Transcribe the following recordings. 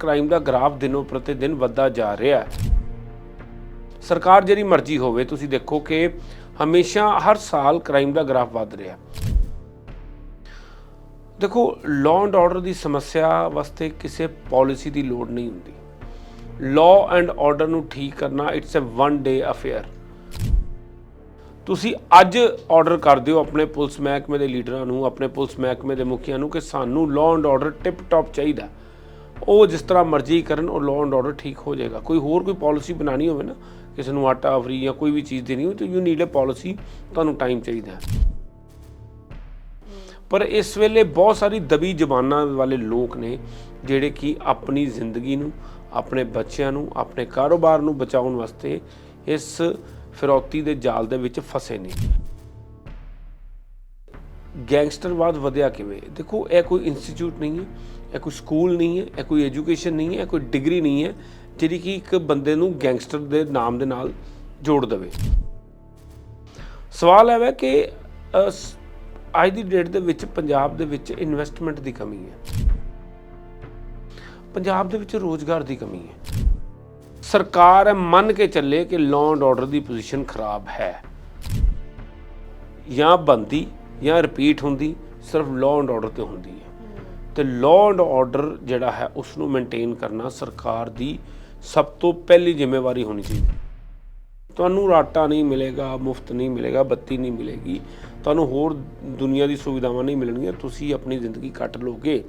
Crime ਦਾ graph ਦਿਨੋਂ ਪ੍ਰਤੀ ਦਿਨ ਵੱਧਦਾ ਜਾ ਰਿਹਾ ਹੈ। ਸਰਕਾਰ ਜਿਹੜੀ ਮਰਜ਼ੀ ਹੋਵੇ, ਤੁਸੀਂ ਦੇਖੋ ਕਿ ਹਮੇਸ਼ਾ ਹਰ ਸਾਲ ਕ੍ਰਾਈਮ ਦਾ ਗ੍ਰਾਫ ਵੱਧ ਰਿਹਾ ਦੇਖੋ ਲਾਅ ਐਂਡ ਆਰਡਰ ਦੀ ਸਮੱਸਿਆ ਵਾਸਤੇ ਕਿਸੇ ਪਾਲਿਸੀ ਦੀ ਲੋੜ ਨਹੀਂ ਹੁੰਦੀ। ਲਾਅ ਐਂਡ ਆਰਡਰ ਨੂੰ ਠੀਕ ਕਰਨਾ it's a one day affair ਤੁਸੀਂ ਅੱਜ ਆਰਡਰ ਕਰ ਦਿਓ ਆਪਣੇ ਪੁਲਿਸ ਮਹਿਕਮੇ ਦੇ ਲੀਡਰਾਂ ਨੂੰ, ਆਪਣੇ ਪੁਲਿਸ ਮਹਿਕਮੇ ਦੇ ਮੁਖੀਆਂ ਨੂੰ ਕਿ ਸਾਨੂੰ law and order tip top ਚਾਹੀਦਾ। ਉਹ ਜਿਸ ਤਰ੍ਹਾਂ ਮਰਜ਼ੀ ਕਰਨ ਉਹ ਲਾਅ ਐਂਡ ਆਰਡਰ ਠੀਕ ਹੋ ਜਾਏਗਾ। ਕੋਈ ਹੋਰ ਕੋਈ ਪਾਲਿਸੀ ਬਣਾਣੀ ਹੋਵੇ ਨਾ ਕਿਸੇ ਨੂੰ ਆਟਾ ਫਰੀ ਜਾਂ ਕੋਈ ਵੀ ਚੀਜ਼ ਦੇਣੀ ਹੋਵੇ ਤਾਂ ਯੂ ਨੀਡ ਅ ਪਾਲਿਸੀ ਤੁਹਾਨੂੰ ਟਾਈਮ ਚਾਹੀਦਾ ਹੈ। ਪਰ ਇਸ ਵੇਲੇ ਬਹੁਤ ਸਾਰੀ ਦਬੀ ਜ਼ਬਾਨਾਂ ਵਾਲੇ ਲੋਕ ਨੇ ਜਿਹੜੇ ਕਿ ਆਪਣੀ ਜ਼ਿੰਦਗੀ ਨੂੰ ਆਪਣੇ ਬੱਚਿਆਂ ਨੂੰ ਆਪਣੇ ਕਾਰੋਬਾਰ ਨੂੰ ਬਚਾਉਣ ਵਾਸਤੇ ਇਸ ਫਿਰੌਤੀ ਦੇ ਜਾਲ ਦੇ ਵਿੱਚ ਫਸੇ ਨੇ। ਗੈਂਗਸਟਰਵਾਦ ਵਧਿਆ ਕਿਵੇਂ? ਦੇਖੋ ਇਹ ਕੋਈ ਇੰਸਟੀਚਿਊਟ ਨਹੀਂ ਹੈ। ਇਹ ਕੋਈ ਸਕੂਲ ਨਹੀਂ ਹੈ ਇਹ ਕੋਈ ਐਜੂਕੇਸ਼ਨ ਨਹੀਂ ਹੈ ਇਹ ਕੋਈ ਡਿਗਰੀ ਨਹੀਂ ਹੈ, ਜਿਹੜੀ ਕਿ ਇੱਕ ਬੰਦੇ ਨੂੰ ਗੈਂਗਸਟਰ ਦੇ ਨਾਮ ਦੇ ਨਾਲ ਜੋੜ ਦੇਵੇ। ਸਵਾਲ ਇਹ ਹੈ ਕਿ ਅੱਜ ਦੀ ਡੇਟ ਦੇ ਵਿੱਚ ਪੰਜਾਬ ਦੇ ਵਿੱਚ ਇਨਵੈਸਟਮੈਂਟ ਦੀ ਕਮੀ ਹੈ। ਪੰਜਾਬ ਦੇ ਵਿੱਚ ਰੋਜ਼ਗਾਰ ਦੀ ਕਮੀ ਹੈ। ਸਰਕਾਰ ਮੰਨ ਕੇ ਚੱਲੇ ਕਿ ਲਾਅ ਐਂਡ ਆਰਡਰ ਦੀ ਪੋਜੀਸ਼ਨ ਖਰਾਬ ਹੈ। ਜਾਂ ਬੰਦੀ ਜਾਂ ਰਿਪੀਟ ਹੁੰਦੀ, ਸਿਰਫ ਲਾਅ ਐਂਡ ਆਰਡਰ ਤੇ ਹੁੰਦੀ ਹੈ। ਤੇ ਲਾਅ ਐਂਡ ਆਰਡਰ ਜਿਹੜਾ ਹੈ ਉਸ ਨੂੰ ਮੇਨਟੇਨ ਕਰਨਾ ਸਰਕਾਰ ਦੀ ਸਭ ਤੋਂ ਪਹਿਲੀ ਜ਼ਿੰਮੇਵਾਰੀ ਹੋਣੀ ਚਾਹੀਦੀ ਤੁਹਾਨੂੰ ਰਾਟਾ ਨਹੀਂ ਮਿਲੇਗਾ, ਮੁਫਤ ਨਹੀਂ ਮਿਲੇਗਾ, ਬੱਤੀ ਨਹੀਂ ਮਿਲੇਗੀ, ਤੁਹਾਨੂੰ ਹੋਰ ਦੁਨੀਆ ਦੀ ਸੁਵਿਧਾਵਾਂ ਨਹੀਂ ਮਿਲਣਗੀਆਂ, ਤੁਸੀਂ ਆਪਣੀ ਜ਼ਿੰਦਗੀ ਕੱਟ ਲੋਗੇ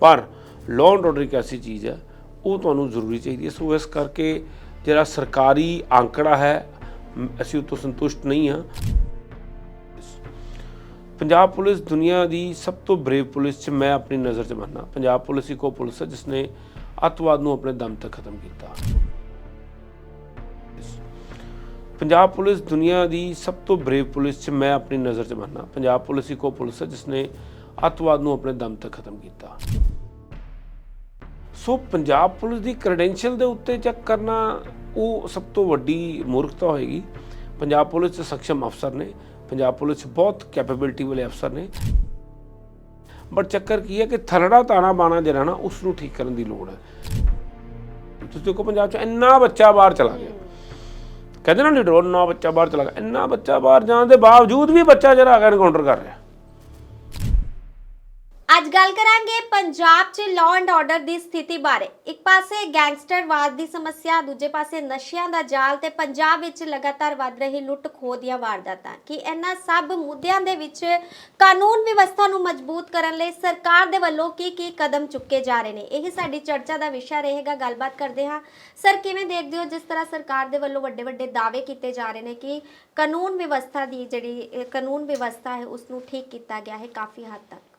ਪਰ ਲਾਅ ਐਂਡ ਆਰਡਰ ਇੱਕ ਐਸੀ ਚੀਜ਼ ਹੈ, ਉਹ ਤੁਹਾਨੂੰ ਜ਼ਰੂਰੀ ਚਾਹੀਦੀ ਹੈ। ਸੋ ਇਸ ਕਰਕੇ ਜਿਹੜਾ ਸਰਕਾਰੀ ਆંકੜਾ ਹੈ, ਅਸੀਂ ਉਹ ਤੋਂ ਸੰਤੁਸ਼ਟ ਨਹੀਂ ਹਾਂ। ਪੰਜਾਬ ਪੁਲਿਸ ਦੁਨੀਆ ਦੀ ਸਭ ਤੋਂ ਬਰੇਵ ਪੁਲਿਸ 'ਚ ਮੈਂ ਆਪਣੀ ਨਜ਼ਰ 'ਚ ਮੰਨਦਾ ਪੰਜਾਬ ਪੁਲਿਸ ਇੱਕੋ ਪੁਲਿਸ ਹੈ ਜਿਸ ਨੇ ਅੱਤਵਾਦ ਨੂੰ ਆਪਣੇ ਦਮ ਤੱਕ ਖਤਮ ਕੀਤਾ। ਪੰਜਾਬ ਪੁਲਿਸ ਦੁਨੀਆ ਦੀ ਸਭ ਤੋਂ ਬਰੇਵ ਪੁਲਿਸ 'ਚ ਮੈਂ ਆਪਣੀ ਨਜ਼ਰ 'ਚ ਮੰਨਦਾ ਪੰਜਾਬ ਪੁਲਿਸ ਇੱਕੋ ਪੁਲਿਸ ਹੈ ਜਿਸ ਨੇ ਅੱਤਵਾਦ ਨੂੰ ਆਪਣੇ ਦਮ ਤੱਕ ਖਤਮ ਕੀਤਾ। ਸੋ ਪੰਜਾਬ ਪੁਲਿਸ ਦੀ ਕ੍ਰੈਡੈਂਸ਼ੀਅਲ ਦੇ ਉੱਤੇ ਚੈੱਕ ਕਰਨਾ ਉਹ ਸਭ ਤੋਂ ਵੱਡੀ ਮੂਰਖਤਾ ਹੋਏਗੀ। ਪੰਜਾਬ ਪੁਲਿਸ 'ਚ ਸક્ષਮ ਅਫਸਰ ਨੇ। ਪੰਜਾਬ ਪੁਲਿਸ ਬਹੁਤ ਕੈਪੇਬਿਲਿਟੀ ਵਾਲੇ ਅਫਸਰ ਨੇ। ਬਟ ਚੱਕਰ ਕੀ ਹੈ ਕਿ ਥਰੜਾ ਤਾਣਾ ਬਾਣਾ ਜਿਹੜਾ ਨਾ ਉਸ ਨੂੰ ਠੀਕ ਕਰਨ ਦੀ ਲੋੜ ਹੈ। ਤੁਸੀਂ ਦੇਖੋ ਪੰਜਾਬ 'ਚ ਇੰਨਾ ਬੱਚਾ ਬਾਹਰ ਚਲਾ ਗਿਆ। ਕਹਿੰਦੇ ਨਾ ਲੀਡਰ ਨਾ ਬੱਚਾ ਬਾਹਰ ਚਲਾ ਗਿਆ। ਇੰਨਾ ਬੱਚਾ ਬਾਹਰ ਜਾਣ ਦੇ ਬਾਵਜੂਦ ਵੀ ਬੱਚਾ ਜਿਹੜਾ ਹੈਗਾ ਐਨਕਾਊਂਟਰ ਕਰ ਰਿਹਾ। ਅੱਜ ਗੱਲ ਕਰਾਂਗੇ ਪੰਜਾਬ 'ਚ ਲਾਅ ਐਂਡ ਆਰਡਰ ਦੀ ਸਥਿਤੀ ਬਾਰੇ। ਇੱਕ ਪਾਸੇ ਗੈਂਗਸਟਰਵਾਦ ਦੀ ਸਮੱਸਿਆ, ਦੂਜੇ ਪਾਸੇ ਨਸ਼ਿਆਂ ਦਾ ਜਾਲ ਤੇ ਪੰਜਾਬ ਵਿੱਚ ਲਗਾਤਾਰ ਵੱਧ ਰਹੀ ਲੁੱਟ ਖੋਹ ਦੀਆਂ ਵਾਰਦਾਤਾਂ। ਕਿ ਇਹਨਾਂ ਸਭ ਮੁੱਦਿਆਂ ਦੇ ਵਿੱਚ ਕਾਨੂੰਨ ਵਿਵਸਥਾ ਨੂੰ ਮਜ਼ਬੂਤ ਕਰਨ ਲਈ ਸਰਕਾਰ ਦੇ ਵੱਲੋਂ ਕੀ ਕੀ ਕਦਮ ਚੁੱਕੇ ਜਾ ਰਹੇ ਨੇ? ਇਹ ਸਾਡੀ ਚਰਚਾ ਦਾ ਵਿਸ਼ਾ ਰਹੇਗਾ। ਗੱਲਬਾਤ ਕਰਦੇ ਹਾਂ। ਸਰ, ਕਿਵੇਂ ਦੇਖਦੇ ਹੋ ਜਿਸ ਤਰ੍ਹਾਂ ਸਰਕਾਰ ਦੇ ਵੱਲੋਂ ਵੱਡੇ ਵੱਡੇ ਦਾਅਵੇ ਕੀਤੇ ਜਾ ਰਹੇ ਨੇ ਕਿ ਕਾਨੂੰਨ ਵਿਵਸਥਾ ਦੀ ਜਿਹੜੀ ਕਾਨੂੰਨ ਵਿਵਸਥਾ ਹੈ ਉਸ ਨੂੰ ਠੀਕ ਕੀਤਾ ਗਿਆ ਹੈ ਕਾਫੀ ਹੱਦ ਤੱਕ?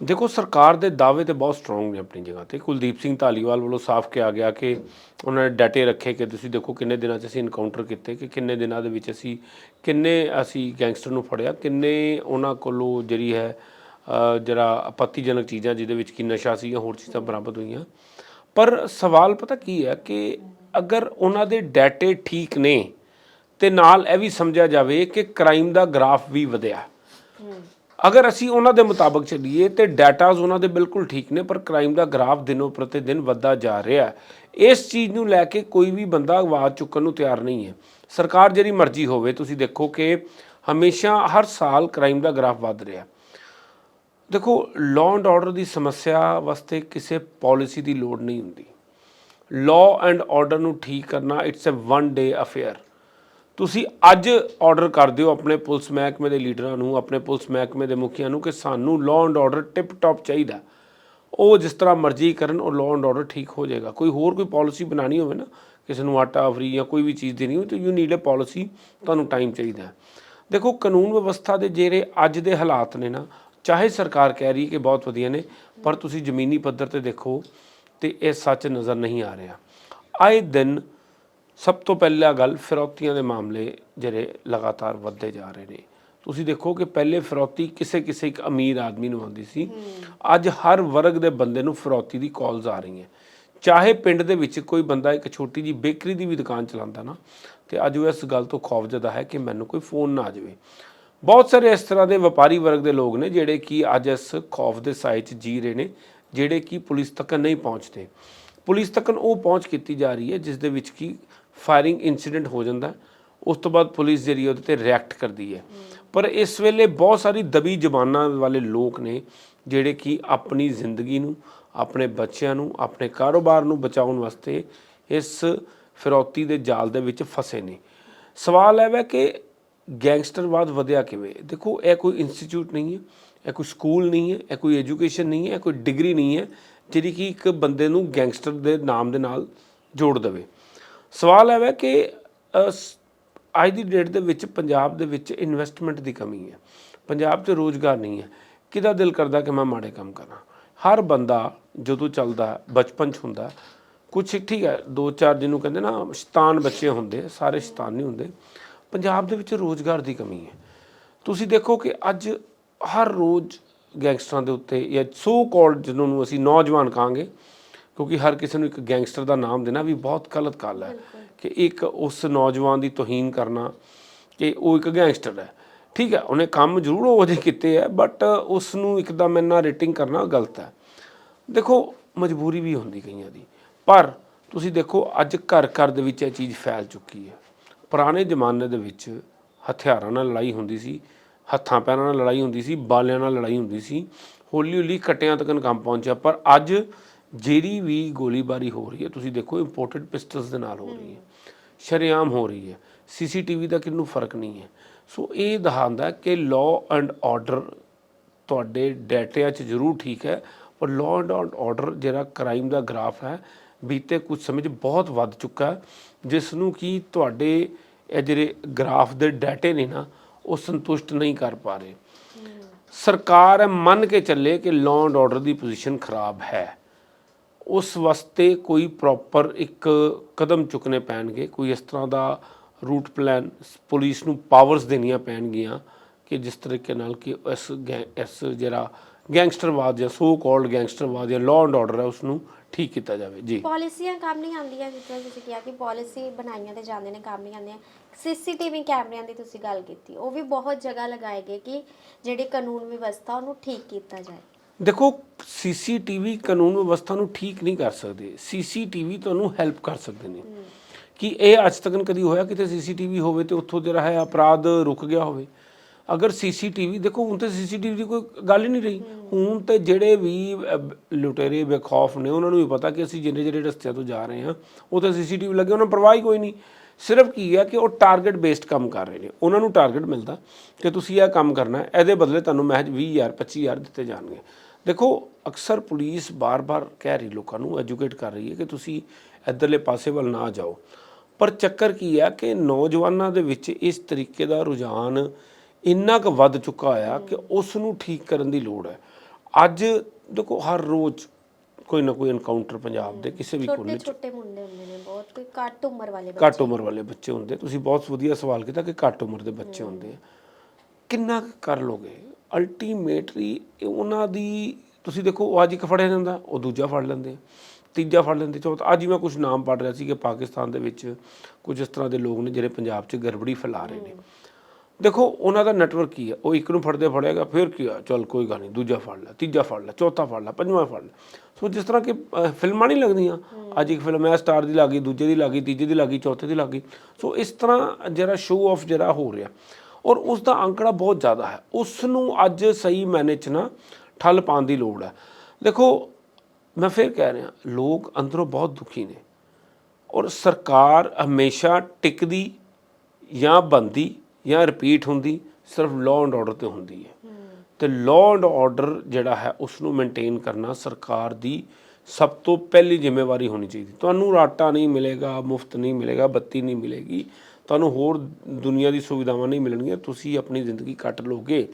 ਦੇਖੋ, ਸਰਕਾਰ ਦੇ ਦਾਅਵੇ ਤੇ ਬਹੁਤ ਸਟਰੋਂਗ ਨੇ ਆਪਣੀ ਜਗ੍ਹਾ ਤੇ। ਕੁਲਦੀਪ ਸਿੰਘ ਧਾਲੀਵਾਲ ਵੱਲੋਂ ਸਾਫ਼ ਕਿਹਾ ਗਿਆ ਕਿ ਉਹਨਾਂ ਨੇ ਡਾਟੇ ਰੱਖੇ ਕਿ ਤੁਸੀਂ ਦੇਖੋ ਕਿੰਨੇ ਦਿਨਾਂ 'ਚ ਅਸੀਂ ਇਨਕਾਊਂਟਰ ਕੀਤੇ ਕਿ ਕਿੰਨੇ ਦਿਨਾਂ ਦੇ ਵਿੱਚ ਅਸੀਂ, ਕਿੰਨੇ ਅਸੀਂ ਗੈਂਗਸਟਰ ਨੂੰ ਫੜਿਆ, ਕਿੰਨੇ ਉਹਨਾਂ ਕੋਲੋਂ ਜਿਹੜੀ ਹੈ ਜਿਹੜਾ ਆਪੱਤੀਜਨਕ ਚੀਜ਼ਾਂ ਜਿਹਦੇ ਵਿੱਚ ਕਿ ਨਸ਼ਾ ਸੀ ਜਾਂ ਹੋਰ ਚੀਜ਼ਾਂ ਬਰਾਮਦ ਹੋਈਆਂ। ਪਰ ਸਵਾਲ ਪਤਾ ਕੀ ਹੈ ਕਿ ਅਗਰ ਉਹਨਾਂ ਦੇ ਡਾਟੇ ਠੀਕ ਨੇ ਤੇ ਨਾਲ ਇਹ ਵੀ ਸਮਝਿਆ ਜਾਵੇ ਕਿ ਕ੍ਰਾਈਮ ਦਾ ਗ੍ਰਾਫ ਵੀ ਵਧਿਆ। ਅਗਰ ਅਸੀਂ ਉਹਨਾਂ ਦੇ ਮੁਤਾਬਕ ਚੱਲੀਏ ਤੇ ਡਾਟਾਜ਼ ਉਹਨਾਂ ਦੇ ਬਿਲਕੁਲ ਠੀਕ ਨੇ, ਪਰ ਕ੍ਰਾਈਮ ਦਾ ਗ੍ਰਾਫ ਦਿਨੋਂ ਪ੍ਰਤੀ ਦਿਨ ਵੱਧਦਾ ਜਾ ਰਿਹਾ ਹੈ। ਇਸ ਚੀਜ਼ ਨੂੰ ਲੈ ਕੇ ਕੋਈ ਵੀ ਬੰਦਾ ਆਵਾਜ਼ ਚੁੱਕਣ ਨੂੰ ਤਿਆਰ ਨਹੀਂ ਹੈ। ਸਰਕਾਰ ਜਿਹੜੀ ਮਰਜ਼ੀ ਹੋਵੇ, ਤੁਸੀਂ ਦੇਖੋ ਕਿ ਹਮੇਸ਼ਾ ਹਰ ਸਾਲ ਕ੍ਰਾਈਮ ਦਾ ਗ੍ਰਾਫ ਵੱਧ ਰਿਹਾ ਦੇਖੋ ਲਾਅ ਐਂਡ ਆਰਡਰ ਦੀ ਸਮੱਸਿਆ ਵਾਸਤੇ ਕਿਸੇ ਪਾਲਿਸੀ ਦੀ ਲੋੜ ਨਹੀਂ ਹੁੰਦੀ। ਲਾਅ ਐਂਡ ਆਰਡਰ ਨੂੰ ਠੀਕ ਕਰਨਾ it's a one day affair ਤੁਸੀਂ ਅੱਜ ਆਰਡਰ ਕਰ ਦਿਓ ਆਪਣੇ ਪੁਲਿਸ ਮਹਿਕਮੇ ਦੇ ਲੀਡਰਾਂ ਨੂੰ, ਆਪਣੇ ਪੁਲਿਸ ਮਹਿਕਮੇ ਦੇ ਮੁਖੀਆਂ ਨੂੰ ਕਿ ਸਾਨੂੰ law and order tip top ਚਾਹੀਦਾ। ਉਹ ਜਿਸ ਤਰ੍ਹਾਂ ਮਰਜ਼ੀ ਕਰਨ, ਉਹ ਲਾਅ ਐਂਡ ਆਰਡਰ ਠੀਕ ਹੋ ਜਾਏਗਾ। ਕੋਈ ਹੋਰ ਕੋਈ ਪਾਲਿਸੀ ਬਣਾਣੀ ਹੋਵੇ ਨਾ, ਕਿਸੇ ਨੂੰ ਆਟਾ ਫਰੀ ਜਾਂ ਕੋਈ ਵੀ ਚੀਜ਼ ਦੇਣੀ ਹੋਵੇ, ਤਾਂ ਯੂ ਨੀਡ ਅ ਪਾਲਿਸੀ ਤੁਹਾਨੂੰ ਟਾਈਮ ਚਾਹੀਦਾ ਦੇਖੋ, ਕਾਨੂੰਨ ਵਿਵਸਥਾ ਦੇ ਜਿਹੜੇ ਅੱਜ ਦੇ ਹਾਲਾਤ ਨੇ ਨਾ, ਚਾਹੇ ਸਰਕਾਰ ਕਹਿ ਰਹੀ ਹੈ ਕਿ ਬਹੁਤ ਵਧੀਆ ਨੇ, ਪਰ ਤੁਸੀਂ ਜ਼ਮੀਨੀ ਪੱਧਰ ਤੇ ਦੇਖੋ ਤੇ ਇਹ ਸੱਚ ਨਜ਼ਰ ਨਹੀਂ ਆ ਰਿਹਾ। ਆਏ ਦਿਨ ਸਭ ਤੋਂ ਪਹਿਲਾ ਗੱਲ ਫਿਰੌਤੀਆਂ ਦੇ ਮਾਮਲੇ ਜਿਹੜੇ ਲਗਾਤਾਰ ਵੱਧਦੇ ਜਾ ਰਹੇ ਨੇ। ਤੁਸੀਂ ਦੇਖੋ ਕਿ ਪਹਿਲੇ ਫਿਰੌਤੀ ਕਿਸੇ ਕਿਸੇ ਇੱਕ ਅਮੀਰ ਆਦਮੀ ਨੂੰ ਆਉਂਦੀ ਸੀ। ਅੱਜ ਹਰ ਵਰਗ ਦੇ ਬੰਦੇ ਨੂੰ ਫਿਰੌਤੀ ਦੀ ਕਾਲਸ ਆ ਰਹੀਆਂ। ਚਾਹੇ ਪਿੰਡ ਦੇ ਵਿੱਚ ਕੋਈ ਬੰਦਾ ਇੱਕ ਛੋਟੀ ਜੀ ਬੇਕਰੀ ਦੀ ਵੀ ਦੁਕਾਨ ਚਲਾਉਂਦਾ ਨਾ ਤੇ ਅੱਜ ਉਹ ਇਸ ਗੱਲ ਤੋਂ ਖੌਫਜ਼ਦਾ ਹੈ ਕਿ ਮੈਨੂੰ ਕੋਈ ਫੋਨ ਨਾ ਆ ਜਾਵੇ। ਬਹੁਤ ਸਾਰੇ ਇਸ ਤਰ੍ਹਾਂ ਦੇ ਵਪਾਰੀ ਵਰਗ ਦੇ ਲੋਕ ਨੇ ਜਿਹੜੇ ਕਿ ਅੱਜ ਇਸ ਖੌਫ ਦੇ ਸਾਏ 'ਚ ਜੀ ਰਹੇ ਨੇ ਜਿਹੜੇ ਕਿ ਪੁਲਿਸ ਤੱਕ ਨਹੀਂ ਪਹੁੰਚਦੇ। ਪੁਲਿਸ ਤੱਕ ਉਹ ਪਹੁੰਚ ਕੀਤੀ ਜਾ ਰਹੀ ਹੈ ਜਿਸ ਦੇ ਵਿੱਚ ਕਿ ਫਾਇਰਿੰਗ ਇਨਸੀਡੈਂਟ ਹੋ ਜਾਂਦਾ ਉਸ ਤੋਂ ਬਾਅਦ ਪੁਲਿਸ ਜਿਹੜੀ ਉਹਦੇ ਤੇ ਰਿਐਕਟ ਕਰਦੀ ਹੈ। ਪਰ ਇਸ ਵੇਲੇ ਬਹੁਤ ਸਾਰੀ ਦਬੀ ਜ਼ਬਾਨਾਂ ਵਾਲੇ ਲੋਕ ਨੇ ਜਿਹੜੇ ਕਿ ਆਪਣੀ ਜ਼ਿੰਦਗੀ ਨੂੰ, ਆਪਣੇ ਬੱਚਿਆਂ ਨੂੰ, ਆਪਣੇ ਕਾਰੋਬਾਰ ਨੂੰ ਬਚਾਉਣ ਵਾਸਤੇ ਇਸ ਫਿਰੌਤੀ ਦੇ ਜਾਲ ਦੇ ਵਿੱਚ ਫਸੇ ਨੇ। ਸਵਾਲ ਹੈ ਵਾ ਕਿ ਗੈਂਗਸਟਰਵਾਦ ਵਧਿਆ ਕਿਵੇਂ? ਦੇਖੋ, ਇਹ ਕੋਈ ਇੰਸਟੀਚਿਊਟ ਨਹੀਂ ਹੈ, ਇਹ ਕੋਈ ਸਕੂਲ ਨਹੀਂ ਹੈ, ਇਹ ਕੋਈ ਐਜੂਕੇਸ਼ਨ ਨਹੀਂ ਹੈ, ਇਹ ਕੋਈ ਡਿਗਰੀ ਨਹੀਂ ਹੈ, ਜਿਹੜੀ ਕਿ ਇੱਕ ਬੰਦੇ ਨੂੰ ਗੈਂਗਸਟਰ ਦੇ ਨਾਮ ਦੇ ਨਾਲ ਜੋੜ ਦੇਵੇ। ਸਵਾਲ ਹੈ ਵੈ ਕਿ ਅੱਜ ਦੀ ਡੇਟ ਦੇ ਵਿੱਚ ਪੰਜਾਬ ਦੇ ਵਿੱਚ ਇਨਵੈਸਟਮੈਂਟ ਦੀ ਕਮੀ ਹੈ। ਪੰਜਾਬ 'ਚ ਰੋਜ਼ਗਾਰ ਨਹੀਂ ਹੈ। ਕਿਹਦਾ ਦਿਲ ਕਰਦਾ ਕਿ ਮੈਂ ਮਾੜੇ ਕੰਮ ਕਰਾਂ? ਹਰ ਬੰਦਾ ਜਦੋਂ ਚੱਲਦਾ, ਬਚਪਨ 'ਚ ਹੁੰਦਾ ਕੁਝ ਠੀਕ ਹੈ, ਦੋ ਚਾਰ ਜਿਹਨੂੰ ਕਹਿੰਦੇ ਨਾ, ਸ਼ੈਤਾਨ ਬੱਚੇ ਹੁੰਦੇ, ਸਾਰੇ ਸ਼ੈਤਾਨ ਨਹੀਂ ਹੁੰਦੇ, ਪੰਜਾਬ ਦੇ ਵਿੱਚ ਰੋਜ਼ਗਾਰ ਦੀ ਕਮੀ ਹੈ। ਤੁਸੀਂ ਦੇਖੋ ਕਿ ਅੱਜ ਹਰ ਰੋਜ਼ ਗੈਂਗਸਟਰਾਂ ਦੇ ਉੱਤੇ ਜਾਂ ਸੋ ਕਾਲਡ ਜਿਹਨਾਂ ਨੂੰ ਅਸੀਂ ਨੌਜਵਾਨ ਕਹਾਂਗੇ ਕਿਉਂਕਿ ਹਰ ਕਿਸੇ ਨੂੰ ਇੱਕ ਗੈਂਗਸਟਰ ਦਾ ਨਾਮ ਦੇਣਾ ਵੀ ਬਹੁਤ ਗਲਤ ਗੱਲ ਹੈ ਕਿ ਇੱਕ ਉਸ ਨੌਜਵਾਨ ਦੀ ਤੋਹੀਨ ਕਰਨਾ ਕਿ ਉਹ ਇੱਕ ਗੈਂਗਸਟਰ ਹੈ। ਠੀਕ ਹੈ, ਉਹਨੇ ਕੰਮ ਜ਼ਰੂਰ ਉਹ ਜਿਹੇ ਕੀਤੇ ਹੈ ਬਟ ਉਸ ਨੂੰ ਇੱਕਦਮ ਇੰਨਾ ਰੇਟਿੰਗ ਕਰਨਾ ਗਲਤ ਹੈ। ਦੇਖੋ, ਮਜਬੂਰੀ ਵੀ ਹੁੰਦੀ ਕਈਆਂ ਦੀ, ਪਰ ਤੁਸੀਂ ਦੇਖੋ, ਅੱਜ ਘਰ ਘਰ ਦੇ ਵਿੱਚ ਇਹ ਚੀਜ਼ ਫੈਲ ਚੁੱਕੀ ਹੈ। ਪੁਰਾਣੇ ਜ਼ਮਾਨੇ ਦੇ ਵਿੱਚ ਹਥਿਆਰਾਂ ਨਾਲ ਲੜਾਈ ਹੁੰਦੀ ਸੀ, ਹੱਥਾਂ ਪੈਰਾਂ ਨਾਲ ਲੜਾਈ ਹੁੰਦੀ ਸੀ, ਬਾਲਿਆਂ ਨਾਲ ਲੜਾਈ ਹੁੰਦੀ ਸੀ ਹੌਲੀ ਹੌਲੀ ਕਟਿਆਂ ਤੱਕ ਕੰਮ ਪਹੁੰਚਿਆ, ਪਰ ਅੱਜ ਜਿਹੜੀ ਵੀ ਗੋਲੀਬਾਰੀ ਹੋ ਰਹੀ ਹੈ ਤੁਸੀਂ ਦੇਖੋ ਇੰਪੋਰਟਡ ਪਿਸਟਲਸ ਦੇ ਨਾਲ ਹੋ ਰਹੀ ਹੈ ਸ਼ਰੇਆਮ ਹੋ ਰਹੀ ਹੈ ਸੀਸੀਟੀਵੀ ਦਾ ਕਿੰਨੂੰ ਫ਼ਰਕ ਨਹੀਂ ਹੈ। ਸੋ ਇਹ ਦਿਖਾਉਂਦਾ ਕਿ ਲਾਅ ਐਂਡ ਆਰਡਰ ਤੁਹਾਡੇ ਡਾਟਿਆਂ 'ਚ ਜ਼ਰੂਰ ਠੀਕ ਹੈ ਪਰ ਲਾਅ ਐਂਡ ਆਰਡਰ ਜਿਹੜਾ ਕ੍ਰਾਈਮ ਦਾ ਗ੍ਰਾਫ ਹੈ ਬੀਤੇ ਕੁਝ ਸਮੇਂ 'ਚ ਬਹੁਤ ਵੱਧ ਚੁੱਕਾ ਜਿਸ ਨੂੰ ਕਿ ਤੁਹਾਡੇ ਇਹ ਜਿਹੜੇ ਗ੍ਰਾਫ ਦੇ ਡਾਟੇ ਨੇ ਨਾ ਉਹ ਸੰਤੁਸ਼ਟ ਨਹੀਂ ਕਰ ਪਾ ਰਹੇ। ਸਰਕਾਰ ਮੰਨ ਕੇ ਚੱਲੇ ਕਿ ਲਾਅ ਐਂਡ ਆਰਡਰ ਦੀ ਪੋਜੀਸ਼ਨ ਖਰਾਬ ਹੈ। ਉਸ ਵਾਸਤੇ ਕੋਈ ਪ੍ਰੋਪਰ ਇੱਕ ਕਦਮ ਚੁੱਕਣੇ ਪੈਣਗੇ, ਕੋਈ ਇਸ ਤਰ੍ਹਾਂ ਦਾ ਰੂਟ ਪਲਾਨ ਪੁਲਿਸ ਨੂੰ ਪਾਵਰਸ ਦੇਣੀਆਂ ਪੈਣਗੀਆਂ ਕਿ ਜਿਸ ਤਰੀਕੇ ਨਾਲ ਕਿ ਇਸ ਗੈਂ- ਇਸ ਜਿਹੜਾ ਗੈਂਗਸਟਰਵਾਦ ਜਾਂ ਸੋ ਕਾਲਡ ਗੈਂਗਸਟਰਵਾਦ ਜਾਂ ਲਾਅ ਐਂਡ ਆਰਡਰ ਹੈ ਉਸ ਨੂੰ ਠੀਕ ਕੀਤਾ ਜਾਵੇ। ਜੀ। ਪਾਲਿਸੀਆਂ ਕੰਮ ਨਹੀਂ ਆਉਂਦੀਆਂ ਜਿਸ ਤਰ੍ਹਾਂ ਤੁਸੀਂ ਕਿਹਾ ਕਿ ਪਾਲਿਸੀ ਬਣਾਈਆਂ ਤੇ ਜਾਂਦੇ ਨੇ, ਕੰਮ ਨਹੀਂ ਆਉਂਦੀਆਂ। ਸੀਸੀਟੀਵੀ ਕੈਮਰਿਆਂ ਦੀ ਤੁਸੀਂ ਗੱਲ ਕੀਤੀ, ਉਹ ਵੀ ਬਹੁਤ ਜਗ੍ਹਾ ਲਗਾਏ ਗਏ ਕਿ ਜਿਹੜੀ ਕਾਨੂੰਨ ਵਿਵਸਥਾ ਉਹਨੂੰ ਠੀਕ ਕੀਤਾ ਜਾਏ। ਦੇਖੋ, ਸੀਸੀਟੀਵੀ ਕਾਨੂੰਨ ਵਿਵਸਥਾ ਨੂੰ ਠੀਕ ਨਹੀਂ ਕਰ ਸਕਦੇ। ਸੀਸੀਟੀਵੀ ਤੁਹਾਨੂੰ ਹੈਲਪ ਕਰ ਸਕਦੇ ਨੇ। ਕਿ ਇਹ ਅੱਜ ਤੱਕ ਕਦੀ ਹੋਇਆ ਕਿਤੇ ਸੀਸੀਟੀਵੀ ਹੋਵੇ ਤੇ ਉੱਥੋਂ ਜਿਹੜਾ ਹੈ ਅਪਰਾਧ ਰੁਕ ਗਿਆ ਹੋਵੇ? ਅਗਰ ਸੀਸੀਟੀਵੀ, ਦੇਖੋ, ਹੁਣ ਤੇ ਸੀਸੀਟੀਵੀ ਦੀ ਕੋਈ ਗੱਲ ਹੀ ਨਹੀਂ ਰਹੀ। ਹੁਣ ਤੇ ਜਿਹੜੇ ਵੀ ਲੁਟੇਰੇ, ਬੇਖੌਫ ਨੇ, ਉਹਨਾਂ ਨੂੰ ਵੀ ਪਤਾ ਕਿ ਅਸੀਂ ਜਿਹੜੇ ਜਿਹੜੇ ਰਸਤਿਆਂ ਤੋਂ ਜਾ ਰਹੇ ਹਾਂ, ਉਹ ਤੇ ਸੀਸੀਟੀਵੀ ਲੱਗੇ, ਉਹਨਾਂ ਨੂੰ ਪਰਵਾਹ ਹੀ ਕੋਈ ਨਹੀਂ। ਸਿਰਫ ਕੀ ਹੈ ਕਿ ਉਹ ਟਾਰਗੇਟ ਬੇਸਡ ਕੰਮ ਕਰ ਰਹੇ ਨੇ। ਉਹਨਾਂ ਨੂੰ ਟਾਰਗੇਟ ਮਿਲਦਾ ਕਿ ਤੁਸੀਂ ਇਹ ਕੰਮ ਕਰਨਾ ਇਹਦੇ ਬਦਲੇ ਤੁਹਾਨੂੰ ਮਹਿਜ 20000 25000 ਦਿੱਤੇ ਜਾਣਗੇ। ਦੇਖੋ ਅਕਸਰ ਪੁਲਿਸ ਬਾਰ-ਬਾਰ ਕਹਿ ਰਹੀ ਲੋਕਾਂ ਨੂੰ ਐਜੂਕੇਟ ਕਰ ਰਹੀ ਹੈ ਕਿ ਤੁਸੀਂ ਇੱਧਰਲੇ ਪਾਸੇ ਵੱਲ ਨਾ ਜਾਓ। ਪਰ ਚੱਕਰ ਕੀ ਹੈ ਕਿ ਨੌਜਵਾਨਾਂ ਦੇ ਵਿੱਚ ਇਸ ਤਰੀਕੇ ਦਾ ਰੁਝਾਨ ਇੰਨਾ ਕੁ ਵੱਧ ਚੁੱਕਾ ਹੋਇਆ ਕਿ ਉਸ ਨੂੰ ਠੀਕ ਕਰਨ ਦੀ ਲੋੜ ਹੈ। ਅੱਜ ਦੇਖੋ ਹਰ ਰੋਜ਼ ਕੋਈ ਨਾ ਕੋਈ ਐਨਕਾਊਂਟਰ ਪੰਜਾਬ ਦੇ ਕਿਸੇ ਵੀ ਕੋਨੇ 'ਚ। ਛੋਟੇ ਮੁੰਡੇ ਹੁੰਦੇ ਨੇ ਬਹੁਤ ਕੋਈ ਘੱਟ ਉਮਰ ਵਾਲੇ ਬੱਚੇ। ਘੱਟ ਉਮਰ ਵਾਲੇ ਬੱਚੇ ਹੁੰਦੇ। ਤੁਸੀਂ ਬਹੁਤ ਵਧੀਆ ਸਵਾਲ ਕੀਤਾ ਕਿ ਘੱਟ ਉਮਰ ਦੇ ਬੱਚੇ ਹੁੰਦੇ ਆ। ਕਿੰਨਾ ਕੁ ਕਰ ਲੋਗੇ? ਅਲਟੀਮੇਟਲੀ ਉਹਨਾਂ ਦੀ ਤੁਸੀਂ ਦੇਖੋ ਉਹ ਅੱਜ ਇੱਕ ਫੜਿਆ ਜਾਂਦਾ ਉਹ ਦੂਜਾ ਫੜ ਲੈਂਦੇ ਆ, ਤੀਜਾ ਫੜ ਲੈਂਦੇ ਚੌਥਾ ਅੱਜ ਹੀ ਮੈਂ ਕੁਝ ਨਾਮ ਪੜ੍ਹ ਰਿਹਾ ਸੀ ਕਿ ਪਾਕਿਸਤਾਨ ਦੇ ਵਿੱਚ ਕੁਝ ਇਸ ਤਰ੍ਹਾਂ ਦੇ ਲੋਕ ਨੇ ਜਿਹੜੇ ਪੰਜਾਬ 'ਚ ਗੜਬੜੀ ਫੈਲਾ ਰਹੇ ਨੇ। ਦੇਖੋ ਉਹਨਾਂ ਦਾ ਨੈਟਵਰਕ ਕੀ ਹੈ? ਉਹ ਇੱਕ ਨੂੰ ਫੜਦੇ ਫੜੇਗਾ ਫਿਰ ਕੀ ਆ ਚਲ ਕੋਈ ਗੱਲ ਨਹੀਂ ਦੂਜਾ ਫੜ ਲੈ ਤੀਜਾ ਫੜ ਲੈ ਚੌਥਾ ਫੜ ਲੈ ਪੰਜਵਾਂ ਫੜ ਲੈ। ਸੋ ਜਿਸ ਤਰ੍ਹਾਂ ਕਿ ਫਿਲਮਾਂ ਨਹੀਂ ਲੱਗਦੀਆਂ ਅੱਜ ਇੱਕ ਫਿਲਮ ਹੈ ਸਟਾਰ ਦੀ ਲੱਗੀ ਦੂਜੇ ਦੀ ਲੱਗੀ ਤੀਜੇ ਦੀ ਲੱਗੀ ਚੌਥੇ ਦੀ ਲੱਗੀ ਸੋ ਇਸ ਤਰ੍ਹਾਂ ਜਿਹੜਾ ਸ਼ੋਅ ਆਫ ਜਿਹੜਾ ਹੋ ਰਿਹਾ। ਔਰ ਉਸ ਦਾ ਅੰਕੜਾ ਬਹੁਤ ਜ਼ਿਆਦਾ ਹੈ। ਉਸ ਨੂੰ ਅੱਜ ਸਹੀ ਮੈਨੇ ਚ ਨਾ ਠੱਲ ਪਾਉਣ ਦੀ ਲੋੜ ਹੈ। ਦੇਖੋ, ਮੈਂ ਫਿਰ ਕਹਿ ਰਿਹਾ, ਲੋਕ ਅੰਦਰੋਂ ਬਹੁਤ ਦੁਖੀ ਨੇ। ਔਰ ਸਰਕਾਰ ਹਮੇਸ਼ਾ ਟਿਕਦੀ ਜਾਂ ਬੰਦੀ ਜਾਂ ਰਿਪੀਟ ਹੁੰਦੀ ਸਿਰਫ ਲਾਅ ਐਂਡ ਆਰਡਰ ਤੇ ਹੁੰਦੀ ਹੈ। ਤੇ ਲਾਅ ਐਂਡ ਆਰਡਰ ਜਿਹੜਾ ਹੈ ਉਸ ਨੂੰ ਮੇਨਟੇਨ ਕਰਨਾ ਸਰਕਾਰ ਦੀ ਸਭ ਤੋਂ ਪਹਿਲੀ ਜ਼ਿੰਮੇਵਾਰੀ ਹੋਣੀ ਚਾਹੀਦੀ। ਤੁਹਾਨੂੰ ਰਾਟਾ ਨਹੀਂ ਮਿਲੇਗਾ, ਮੁਫਤ ਨਹੀਂ ਮਿਲੇਗਾ, ਬੱਤੀ ਨਹੀਂ ਮਿਲੇਗੀ। ਤੁਹਾਨੂੰ ਹੋਰ ਦੁਨੀਆ ਦੀ ਸੁਵਿਧਾਵਾਂ ਨਹੀਂ ਮਿਲਣਗੀਆਂ, ਤੁਸੀਂ ਆਪਣੀ ਜ਼ਿੰਦਗੀ ਕੱਟ ਲੋਗੇ।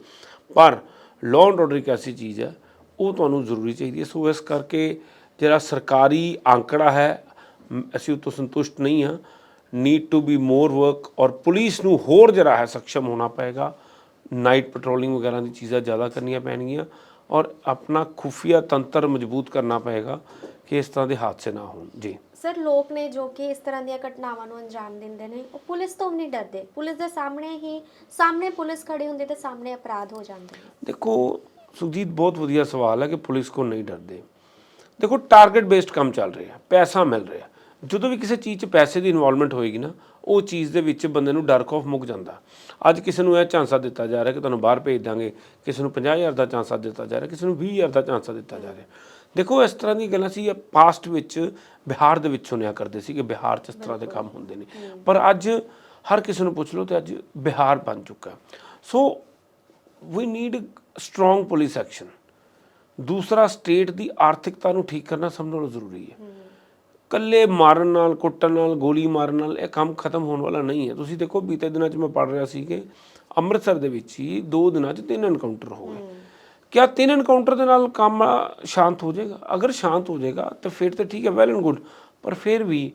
ਪਰ ਲਾਅ ਐਂਡ ਆਰਡਰ ਇੱਕ ਐਸੀ ਚੀਜ਼ ਹੈ, ਉਹ ਤੁਹਾਨੂੰ ਜ਼ਰੂਰੀ ਚਾਹੀਦੀ ਹੈ। ਸੋ ਇਸ ਕਰਕੇ ਜਿਹੜਾ ਸਰਕਾਰੀ ਅੰਕੜਾ ਹੈ ਅਸੀਂ ਉਹ ਤੋਂ ਸੰਤੁਸ਼ਟ ਨਹੀਂ ਹਾਂ। Need to be more work ਔਰ ਪੁਲਿਸ ਨੂੰ ਹੋਰ ਜਿਹੜਾ ਹੈ ਸક્ષਮ ਹੋਣਾ ਪਏਗਾ। ਨਾਈਟ ਪੈਟਰੋਲਿੰਗ ਵਗੈਰਾ ਦੀ ਚੀਜ਼ਾਂ ਜ਼ਿਆਦਾ ਕਰਨੀਆਂ ਪੈਣਗੀਆਂ ਔਰ ਆਪਣਾ ਖੁਫੀਆ ਤੰਤਰ ਮਜ਼ਬੂਤ ਕਰਨਾ ਪਏਗਾ। ਕਿ ਇਸ ਤਰ੍ਹਾਂ ਦੇ ਹਾਦਸੇ ਨਾ ਹੋਣ। ਜੀ। ਸਰ ਲੋਕ ਨੇ ਜੋ ਕਿ ਇਸ ਤਰ੍ਹਾਂ ਦੀਆਂ ਘਟਨਾਵਾਂ ਨੂੰ ਅੰਜਾਮ ਦਿੰਦੇ ਨੇ ਉਹ ਪੁਲਿਸ ਤੋਂ ਵੀ ਨਹੀਂ ਡਰਦੇ। ਪੁਲਿਸ ਦੇ ਸਾਹਮਣੇ ਹੀ ਸਾਹਮਣੇ ਪੁਲਿਸ ਖੜੀ ਹੁੰਦੀ ਤੇ ਸਾਹਮਣੇ ਅਪਰਾਧ ਹੋ ਜਾਂਦੇ ਦੇਖੋ ਸੁਖਜੀਤ ਬਹੁਤ ਵਧੀਆ ਸਵਾਲ ਹੈ ਕਿ ਪੁਲਿਸ ਕੋ ਨਹੀਂ ਡਰਦੇ। ਦੇਖੋ ਟਾਰਗੇਟ ਬੇਸਡ ਕੰਮ ਚੱਲ ਰਿਹਾ ਪੈਸਾ ਮਿਲ ਰਿਹਾ। ਜਦੋਂ ਵੀ ਕਿਸੇ ਚੀਜ਼ 'ਚ ਪੈਸੇ ਦੀ ਇਨਵੋਲਵਮੈਂਟ ਹੋਏਗੀ ਨਾ ਉਹ ਚੀਜ਼ ਦੇ ਵਿੱਚ ਬੰਦੇ ਨੂੰ ਡਰ ਖੌਫ ਮੁੱਕ ਜਾਂਦਾ। ਅੱਜ ਕਿਸੇ ਨੂੰ ਇਹ ਚਾਂਸਾ ਦਿੱਤਾ ਜਾ ਰਿਹਾ ਕਿ ਤੁਹਾਨੂੰ ਬਾਹਰ ਭੇਜ ਦਾਂਗੇ ਕਿਸੇ ਨੂੰ 50000 ਦਾ ਚਾਂਸਾ ਦਿੱਤਾ ਜਾ ਰਿਹਾ ਕਿਸੇ ਨੂੰ 20000 ਦਾ ਚਾਂਸਾ ਦਿੱਤਾ ਜਾ ਰਿਹਾ। ਦੇਖੋ ਇਸ ਤਰ੍ਹਾਂ ਦੀ ਗੱਲਾਂ ਸੀ ਪਾਸਟ ਵਿੱਚ ਬਿਹਾਰ ਦੇ ਵਿੱਚ ਸੁਣਿਆ ਕਰਦੇ ਸੀ ਕਿ ਬਿਹਾਰ 'ਚ ਇਸ ਤਰ੍ਹਾਂ ਦੇ ਕੰਮ ਹੁੰਦੇ ਨੇ। ਪਰ ਅੱਜ ਹਰ ਕਿਸੇ ਨੂੰ ਪੁੱਛ ਲਓ ਤੇ ਅੱਜ ਬਿਹਾਰ ਬਣ ਚੁੱਕਾ so we need strong police action ਦੂਸਰਾ ਸਟੇਟ ਦੀ ਆਰਥਿਕਤਾ ਨੂੰ ਠੀਕ ਕਰਨਾ ਸਭ ਨਾਲੋਂ ਜ਼ਰੂਰੀ ਹੈ। ਕੱਲੇ ਮਾਰਨ ਨਾਲ ਕੁੱਟਣ ਨਾਲ ਗੋਲੀ ਮਾਰਨ ਨਾਲ ਇਹ ਕੰਮ ਖਤਮ ਹੋਣ ਵਾਲਾ ਨਹੀਂ ਹੈ। ਤੁਸੀਂ ਦੇਖੋ ਬੀਤੇ ਦਿਨਾਂ 'ਚ ਮੈਂ ਪੜ੍ਹ ਰਿਹਾ ਸੀ ਕਿ ਅੰਮ੍ਰਿਤਸਰ ਦੇ ਵਿੱਚ ਹੀ ਦੋ ਦਿਨਾਂ 'ਚ ਤਿੰਨ ਐਨਕਾਊਂਟਰ ਹੋ। ਗਏ ਕਿਆ ਤਿੰਨ ਐਨਕਾਊਂਟਰ ਦੇ ਨਾਲ ਕੰਮ ਸ਼ਾਂਤ ਹੋ ਜਾਏਗਾ ਅਗਰ ਸ਼ਾਂਤ ਹੋ ਜਾਏਗਾ ਤਾਂ ਫਿਰ ਤਾਂ ਠੀਕ ਹੈ ਵੈਲ ਐਂਡ ਗੁੱਡ ਪਰ ਫਿਰ ਵੀ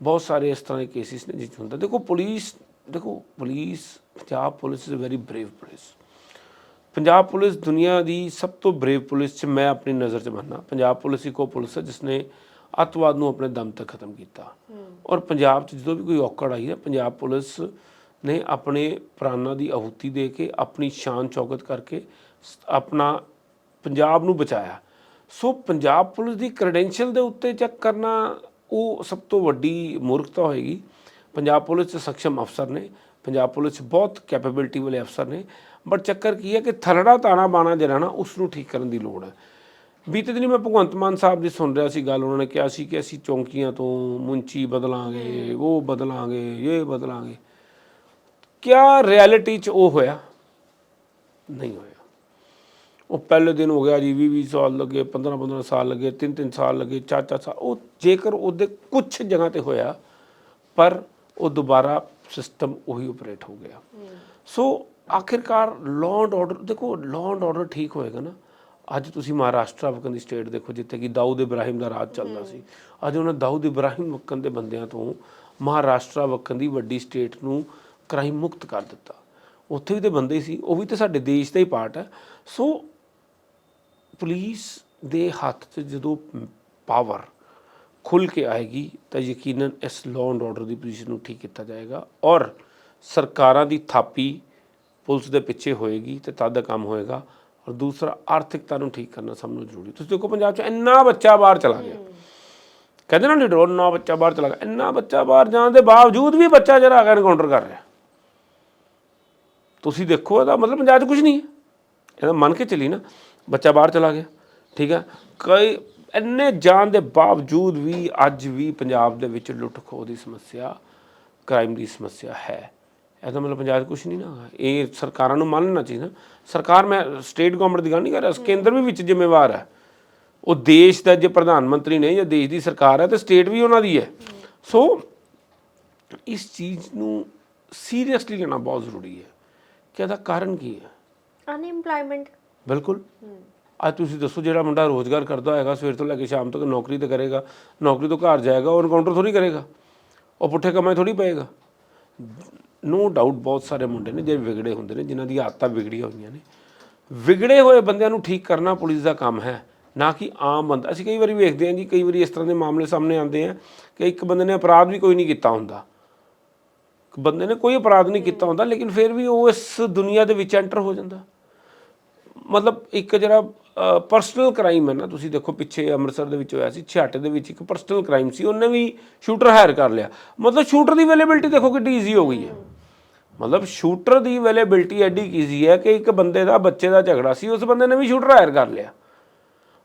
ਬਹੁਤ ਸਾਰੇ ਇਸ ਤਰ੍ਹਾਂ ਦੇ ਕੇਸਿਸ ਨੇ 'ਚ ਹੁੰਦਾ ਦੇਖੋ ਪੁਲਿਸ ਦੇਖੋ police Punjab police is a very brave police Punjab police ਦੁਨੀਆ ਦੀ ਸਭ ਤੋਂ ਬਰੇਵ ਪੁਲਿਸ 'ਚ ਮੈਂ ਆਪਣੀ ਨਜ਼ਰ 'ਚ ਮੰਨਦਾ ਪੰਜਾਬ ਪੁਲਿਸ ਇੱਕੋ ਪੁਲਿਸ ਹੈ ਜਿਸ ਨੇ ਅੱਤਵਾਦ ਨੂੰ ਆਪਣੇ ਦਮ ਤੱਕ ਖਤਮ ਕੀਤਾ ਔਰ ਪੰਜਾਬ 'ਚ ਜਦੋਂ ਵੀ ਕੋਈ ਔਕੜ ਆਈ ਹੈ ਪੰਜਾਬ ਪੁਲਿਸ ਨੇ ਆਪਣੇ ਪ੍ਰਾਣਾਂ ਦੀ ਆਹੂਤੀ ਦੇ ਕੇ ਆਪਣੀ ਸ਼ਾਨ ਚੌਕਤ ਕਰਕੇ ਸ- ਆਪਣਾ ਪੰਜਾਬ ਨੂੰ ਬਚਾਇਆ। ਸੋ ਪੰਜਾਬ ਪੁਲਿਸ ਦੀ ਕ੍ਰੈਡੈਂਸ਼ੀਅਲ ਦੇ ਉੱਤੇ ਚੈੱਕ ਕਰਨਾ ਉਹ ਸਭ ਤੋਂ ਵੱਡੀ ਮੂਰਖਤਾ ਹੋਏਗੀ। ਪੰਜਾਬ ਪੁਲਿਸ 'ਚ ਸક્ષਮ ਅਫਸਰ ਨੇ, ਪੰਜਾਬ ਪੁਲਿਸ ਬਹੁਤ ਕੈਪੇਬਿਲਿਟੀ ਵਾਲੇ ਅਫਸਰ ਨੇ ਬਟ ਚੱਕਰ ਕੀ ਹੈ ਕਿ ਥਲੜਾ ਤਾਣਾ ਬਾਣਾ ਜਿਹੜਾ ਨਾ ਉਸ ਨੂੰ ਠੀਕ ਕਰਨ ਦੀ ਲੋੜ ਹੈ। ਬੀਤੇ ਦਿਨੀ ਮੈਂ ਭਗਵੰਤ ਮਾਨ ਸਾਹਿਬ ਦੀ ਸੁਣ ਰਿਹਾ ਸੀ ਗੱਲ, ਉਹਨਾਂ ਨੇ ਕਿਹਾ ਸੀ ਕਿ ਅਸੀਂ ਚੌਂਕੀਆਂ ਤੋਂ ਮੁੰਚੀ ਬਦਲਾਂਗੇ, ਉਹ ਬਦਲਾਂਗੇ, ਇਹ ਬਦਲਾਂਗੇ। ਕਿਆ ਰਿਐਲਿਟੀ 'ਚ ਉਹ ਹੋਇਆ? ਨਹੀਂ ਹੋਇਆ। ਉਹ ਪਹਿਲੇ ਦਿਨ ਹੋ ਗਿਆ ਜੀ 20 20 ਸਾਲ ਲੱਗੇ 15 15 ਸਾਲ ਲੱਗੇ 3 3 ਸਾਲ ਲੱਗੇ 4 4 ਸਾਲ। ਉਹ ਜੇਕਰ ਉਹਦੇ ਕੁਝ ਜਗ੍ਹਾ ਤੇ ਹੋਇਆ, ਪਰ ਉਹ ਦੁਬਾਰਾ ਸਿਸਟਮ ਉਹੀ ਆਪਰੇਟ ਹੋ ਗਿਆ। ਸੋ ਆਖਿਰਕਾਰ ਲਾਅ ਐਂਡ ਆਰਡਰ ਦੇਖੋ ਲਾਅ ਐਂਡ ਆਰਡਰ ਠੀਕ ਹੋਏਗਾ ਨਾ। ਅੱਜ ਤੁਸੀਂ ਮਹਾਰਾਸ਼ਟਰ ਵਕਨ ਦੀ ਸਟੇਟ ਦੇਖੋ, ਜਿੱਥੇ ਕਿ ਦਾਊਦ ਇਬਰਾਹਿਮ ਦਾ ਰਾਜ ਚੱਲਦਾ ਸੀ। ਅੱਜ ਉਹਨਾਂ ਦਾਊਦ ਇਬਰਾਹਿਮ ਵਕਨ ਦੇ ਬੰਦਿਆਂ ਤੋਂ ਮਹਾਰਾਸ਼ਟਰ ਵਕਨ ਦੀ ਵੱਡੀ ਸਟੇਟ ਨੂੰ ਕ੍ਰਾਈਮ ਮੁਕਤ ਕਰ ਦਿੱਤਾ। ਉੱਥੇ ਵੀ ਤੇ ਬੰਦੇ ਸੀ, ਉਹ ਵੀ ਤੇ ਸਾਡੇ ਦੇਸ਼ ਦਾ ਹੀ ਪਾਰਟ ਹੈ। ਸੋ ਪੁਲਿਸ ਦੇ ਹੱਥ 'ਚ ਜਦੋਂ ਪਾਵਰ ਖੁੱਲ ਕੇ ਆਏਗੀ, ਤਾਂ ਯਕੀਨਨ ਇਸ ਲਾਅ ਐਂਡ ਆਰਡਰ ਦੀ ਪੋਜੀਸ਼ਨ ਨੂੰ ਠੀਕ ਕੀਤਾ ਜਾਏਗਾ ਔਰ ਸਰਕਾਰਾਂ ਦੀ ਥਾਪੀ ਪੁਲਿਸ ਦੇ ਪਿੱਛੇ ਹੋਏਗੀ ਤੇ ਤਦ ਦਾ ਕੰਮ ਹੋਏਗਾ ਔਰ ਦੂਸਰਾ ਆਰਥਿਕਤਾ ਨੂੰ ਠੀਕ ਕਰਨਾ ਸਭ ਨੂੰ ਜ਼ਰੂਰੀ ਤੁਸੀਂ ਦੇਖੋ ਪੰਜਾਬ 'ਚ ਇੰਨਾ ਬੱਚਾ ਬਾਹਰ ਚਲਾ ਗਿਆ। ਕਹਿੰਦੇ ਨਾ ਲੀਡਰ ਇੰਨਾ ਬੱਚਾ ਬਾਹਰ ਚਲਾ ਗਿਆ। ਇੰਨਾ ਬੱਚਾ ਬਾਹਰ ਜਾਣ ਦੇ ਬਾਵਜੂਦ ਵੀ ਬੱਚਾ ਜਿਹੜਾ ਹੈਗਾ ਕੇ ਐਨਕਾਊਂਟਰ ਕਰ ਰਿਹਾ। ਤੁਸੀਂ ਦੇਖੋ ਇਹਦਾ ਮਤਲਬ ਪੰਜਾਬ 'ਚ ਕੁਝ ਨਹੀਂ ਹੈ। ਇਹਦਾ ਮੰਨ ਕੇ ਚੱਲੀ ਨਾ, ਬੱਚਾ ਬਾਹਰ ਚਲਾ ਗਿਆ, ਠੀਕ ਹੈ? ਕਈ ਇੰਨੇ ਜਾਣ ਦੇ ਬਾਵਜੂਦ ਵੀ ਅੱਜ ਵੀ ਪੰਜਾਬ ਦੇ ਵਿੱਚ ਲੁੱਟ ਖੋਹ ਦੀ ਸਮੱਸਿਆ ਕ੍ਰਾਈਮ ਦੀ ਸਮੱਸਿਆ ਹੈ। ਇਹਦਾ ਮਤਲਬ ਪੰਜਾਬ 'ਚ ਕੁਝ ਨਹੀਂ ਨਾ ਇਹ ਸਰਕਾਰਾਂ ਨੂੰ ਮੰਨਣਾ ਚਾਹੀਦਾ ਸਰਕਾਰ, ਮੈਂ ਸਟੇਟ ਗਵਰਨਮੈਂਟ ਦੀ ਗੱਲ ਨਹੀਂ ਕਰ ਰਿਹਾ ਕੇਂਦਰ ਵੀ ਵਿੱਚ ਜ਼ਿੰਮੇਵਾਰ ਹੈ। ਉਹ ਦੇਸ਼ ਦਾ ਜੇ ਪ੍ਰਧਾਨ ਮੰਤਰੀ ਨੇ ਜਾਂ ਦੇਸ਼ ਦੀ ਸਰਕਾਰ ਹੈ, ਤੇ ਸਟੇਟ ਵੀ ਉਹਨਾਂ ਦੀ ਹੈ। ਸੋ ਇਸ ਚੀਜ਼ ਨੂੰ ਸੀਰੀਅਸਲੀ ਲੈਣਾ ਬਹੁਤ ਜ਼ਰੂਰੀ ਹੈ। ਕਿ ਇਹਦਾ ਕਾਰਨ ਕੀ ਹੈ? ਅਨਇੰਪਲੋਇਮੈਂਟ ਬਿਲਕੁਲ। ਅੱਜ ਤੁਸੀਂ ਦੱਸੋ ਜਿਹੜਾ ਮੁੰਡਾ ਰੋਜ਼ਗਾਰ ਕਰਦਾ ਹੋਏਗਾ ਸਵੇਰ ਤੋਂ ਲੈ ਕੇ ਸ਼ਾਮ ਤੱਕ ਨੌਕਰੀ ਤੇ ਕਰੇਗਾ ਨੌਕਰੀ ਤੋਂ ਘਰ ਜਾਏਗਾ ਉਹ ਐਨਕਾਊਂਟਰ ਥੋੜੀ ਕਰੇਗਾ। ਉਹ ਪੁੱਠੇ ਕੰਮਾਂ 'ਚ ਥੋੜੀ ਪਏਗਾ। ਨੋ ਡਾਊਟ ਬਹੁਤ ਸਾਰੇ ਮੁੰਡੇ ਨੇ ਜਿਹੜੇ ਵਿਗੜੇ ਹੁੰਦੇ ਨੇ ਜਿਨ੍ਹਾਂ ਦੀ ਆਦਤਾਂ ਵਿਗੜੀਆਂ ਹੋਈਆਂ ਨੇ। ਵਿਗੜੇ ਹੋਏ ਬੰਦਿਆਂ ਨੂੰ ਠੀਕ ਕਰਨਾ ਪੁਲਿਸ ਦਾ ਕੰਮ ਹੈ ਨਾ ਕਿ ਆਮ ਬੰਦਾ। ਅਸੀਂ ਕਈ ਵਾਰੀ ਵੇਖਦੇ ਹਾਂ ਜੀ ਕਈ ਵਾਰੀ ਇਸ ਤਰ੍ਹਾਂ ਦੇ ਮਾਮਲੇ ਸਾਹਮਣੇ ਆਉਂਦੇ ਆ ਕਿ ਇੱਕ ਬੰਦੇ ਨੇ ਅਪਰਾਧ ਵੀ ਕੋਈ ਨਹੀਂ ਕੀਤਾ ਹੁੰਦਾ। ਬੰਦੇ ਨੇ ਕੋਈ ਅਪਰਾਧ ਨਹੀਂ ਕੀਤਾ ਹੁੰਦਾ, ਲੇਕਿਨ ਫਿਰ ਵੀ ਉਹ ਇਸ ਦੁਨੀਆ ਦੇ ਵਿੱਚ ਐਂਟਰ ਹੋ ਜਾਂਦਾ। ਮਤਲਬ ਇੱਕ ਜਿਹੜਾ ਪਰਸਨਲ ਕ੍ਰਾਈਮ ਹੈ ਨਾ, ਤੁਸੀਂ ਦੇਖੋ ਪਿੱਛੇ ਅੰਮ੍ਰਿਤਸਰ ਦੇ ਵਿੱਚ ਹੋਇਆ ਸੀ ਛਾਟੇ ਦੇ ਵਿੱਚ ਇੱਕ ਪਰਸਨਲ ਕ੍ਰਾਈਮ ਸੀ, ਉਹਨੇ ਵੀ ਸ਼ੂਟਰ ਹਾਇਰ ਕਰ ਲਿਆ। ਮਤਲਬ ਸ਼ੂਟਰ ਦੀ ਅਵੇਲੇਬਿਲਟੀ ਦੇਖੋ ਕਿੰਨੀ ਈਜ਼ੀ ਹੋ ਗਈ ਹੈ। ਮਤਲਬ ਸ਼ੂਟਰ ਦੀ ਅਵੇਲੇਬਿਲਟੀ ਐਡੀ ਈਜ਼ੀ ਹੈ ਕਿ ਇੱਕ ਬੰਦੇ ਦਾ, ਬੱਚੇ ਦਾ ਝਗੜਾ ਸੀ, ਉਸ ਬੰਦੇ ਨੇ ਵੀ ਸ਼ੂਟਰ ਹਾਇਰ ਕਰ ਲਿਆ।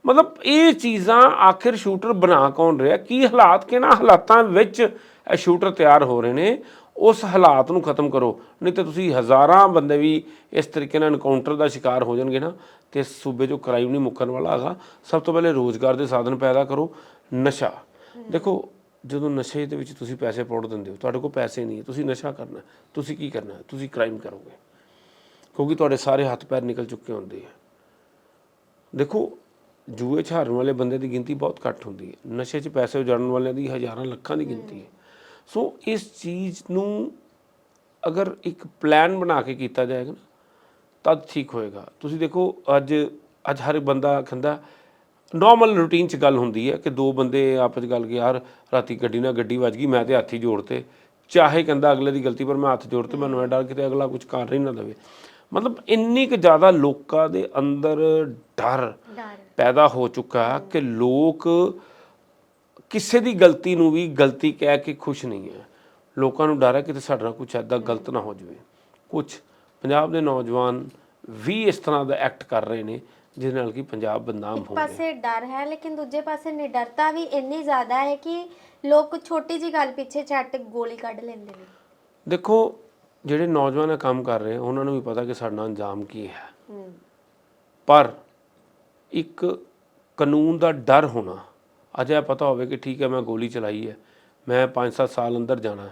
ਮਤਲਬ ਇਹ ਚੀਜ਼ਾਂ ਆਖਿਰ ਸ਼ੂਟਰ ਬਣਾ ਕੌਣ ਰਿਹਾ? ਕੀ ਹਾਲਾਤ, ਕਿਹਨਾਂ ਹਾਲਾਤਾਂ ਵਿੱਚ ਇਹ ਸ਼ੂਟਰ ਤਿਆਰ ਹੋ ਰਹੇ ਨੇ? ਉਸ ਹਾਲਾਤ ਨੂੰ ਖਤਮ ਕਰੋ। ਨਹੀਂ ਤਾਂ ਤੁਸੀਂ ਹਜ਼ਾਰਾਂ ਬੰਦੇ ਵੀ ਇਸ ਤਰੀਕੇ ਨਾਲ ਐਨਕਾਊਂਟਰ ਦਾ ਸ਼ਿਕਾਰ ਹੋ ਜਾਣਗੇ ਨਾ, ਤੇ ਸੂਬੇ 'ਚੋਂ ਕ੍ਰਾਈਮ ਨਹੀਂ ਮੁੱਕਣ ਵਾਲਾ ਹੈਗਾ। ਸਭ ਤੋਂ ਪਹਿਲੇ ਰੋਜ਼ਗਾਰ ਦੇ ਸਾਧਨ ਪੈਦਾ ਕਰੋ, ਨਸ਼ਾ। ਦੇਖੋ, ਜਦੋਂ ਨਸ਼ੇ ਦੇ ਵਿੱਚ ਤੁਸੀਂ ਪੈਸੇ ਪਾਉੜ ਦਿੰਦੇ ਹੋ, ਤੁਹਾਡੇ ਕੋਲ ਪੈਸੇ ਨਹੀਂ ਹੈ, ਤੁਸੀਂ ਨਸ਼ਾ ਕਰਨਾ, ਤੁਸੀਂ ਕੀ ਕਰਨਾ, ਤੁਸੀਂ ਕ੍ਰਾਈਮ ਕਰੋਗੇ। ਕਿਉਂਕਿ ਤੁਹਾਡੇ ਸਾਰੇ ਹੱਥ ਪੈਰ ਨਿਕਲ ਚੁੱਕੇ ਹੁੰਦੇ ਆ। ਦੇਖੋ, ਜੂਏ 'ਚ ਹਾਰਨ ਵਾਲੇ ਬੰਦੇ ਦੀ ਗਿਣਤੀ ਬਹੁਤ ਘੱਟ ਹੁੰਦੀ ਹੈ। ਨਸ਼ੇ 'ਚ ਪੈਸੇ ਉਜਾੜਨ ਵਾਲਿਆਂ ਦੀ ਹਜ਼ਾਰਾਂ ਲੱਖਾਂ ਦੀ ਗਿਣਤੀ ਹੈ। ਸੋ ਇਸ ਚੀਜ਼ ਨੂੰ ਅਗਰ ਇੱਕ ਪਲਾਨ ਬਣਾ ਕੇ ਕੀਤਾ ਜਾਏਗਾ ਨਾ ਤਦ ਠੀਕ ਹੋਏਗਾ। ਤੁਸੀਂ ਦੇਖੋ ਅੱਜ ਅੱਜ ਹਰ ਬੰਦਾ ਕਹਿੰਦਾ ਨਾਰਮਲ ਰੂਟੀਨ 'ਚ ਗੱਲ ਹੁੰਦੀ ਹੈ ਕਿ ਦੋ ਬੰਦੇ ਆਪਸ 'ਚ ਗੱਲ ਕਿ ਯਾਰ ਰਾਤੀ ਗੱਡੀ ਨਾਲ ਗੱਡੀ ਵੱਜ ਗਈ ਮੈਂ ਤੇ ਹੱਥ ਜੋੜਤੇ। ਚਾਹੇ ਕਹਿੰਦਾ ਅਗਲੇ ਦੀ ਗਲਤੀ ਪਰ ਮੈਂ ਹੱਥ ਜੋੜਤੇ ਮੈਨੂੰ ਇਹ ਡਰ ਕਿਤੇ ਅਗਲਾ ਕੁਝ ਕਰ ਹੀ ਨਾ ਦੇਵੇ। ਮਤਲਬ ਇੰਨੀ ਕੁ ਜ਼ਿਆਦਾ ਲੋਕਾਂ ਦੇ ਅੰਦਰ ਡਰ। ਪੈਦਾ ਹੋ ਚੁੱਕਾ ਕਿ ਲੋਕ ਕਿਸੇ ਦੀ ਗਲਤੀ ਨੂੰ ਵੀ ਗਲਤੀ ਕਹਿ ਕੇ ਖੁਸ਼ ਨਹੀਂ ਹੈ। ਲੋਕਾਂ ਨੂੰ ਡਰ ਹੈ ਕਿ ਸਾਡੇ ਨਾਲ ਕੁਝ ਐਦਾ ਗਲਤ ਨਾ ਹੋ ਜਾਵੇ। ਕੁਝ ਪੰਜਾਬ ਦੇ ਨੌਜਵਾਨ ਵੀ ਇਸ ਤਰ੍ਹਾਂ ਦਾ ਐਕਟ ਕਰ ਰਹੇ ਨੇ ਜਿਹਦੇ ਨਾਲ ਕਿ ਪੰਜਾਬ ਬਦਨਾਮ ਇੱਕ ਹੋ ਰਿਹਾ ਪਾਸੇ ਡਰ ਹੈ ਲੇਕਿਨ ਦੂਜੇ ਪਾਸੇ ਨਿਡਰਤਾ ਵੀ ਇੰਨੀ ਜ਼ਿਆਦਾ ਹੈ ਕਿ ਲੋਕ ਛੋਟੀ ਜੀ ਗੱਲ ਪਿੱਛੇ ਛੱਟ ਗੋਲੀ ਕੱਢ ਲੈਂਦੇ ਨੇ। ਦੇਖੋ ਜਿਹੜੇ ਨੌਜਵਾਨ ਇਹ ਕੰਮ ਕਰ ਰਹੇ ਉਹਨਾਂ ਨੂੰ ਵੀ ਪਤਾ ਕਿ ਸਾਡਾ ਅੰਜਾਮ ਕੀ ਹੈ। ਹੂੰ। ਪਰ ਇੱਕ ਕਾਨੂੰਨ ਦਾ ਡਰ ਹੋਣਾ ਅੱਜ ਇਹ ਪਤਾ ਹੋਵੇ ਕਿ ਠੀਕ ਹੈ ਮੈਂ ਗੋਲੀ ਚਲਾਈ ਹੈ। ਮੈਂ 5-7 ਸਾਲ ਅੰਦਰ ਜਾਣਾ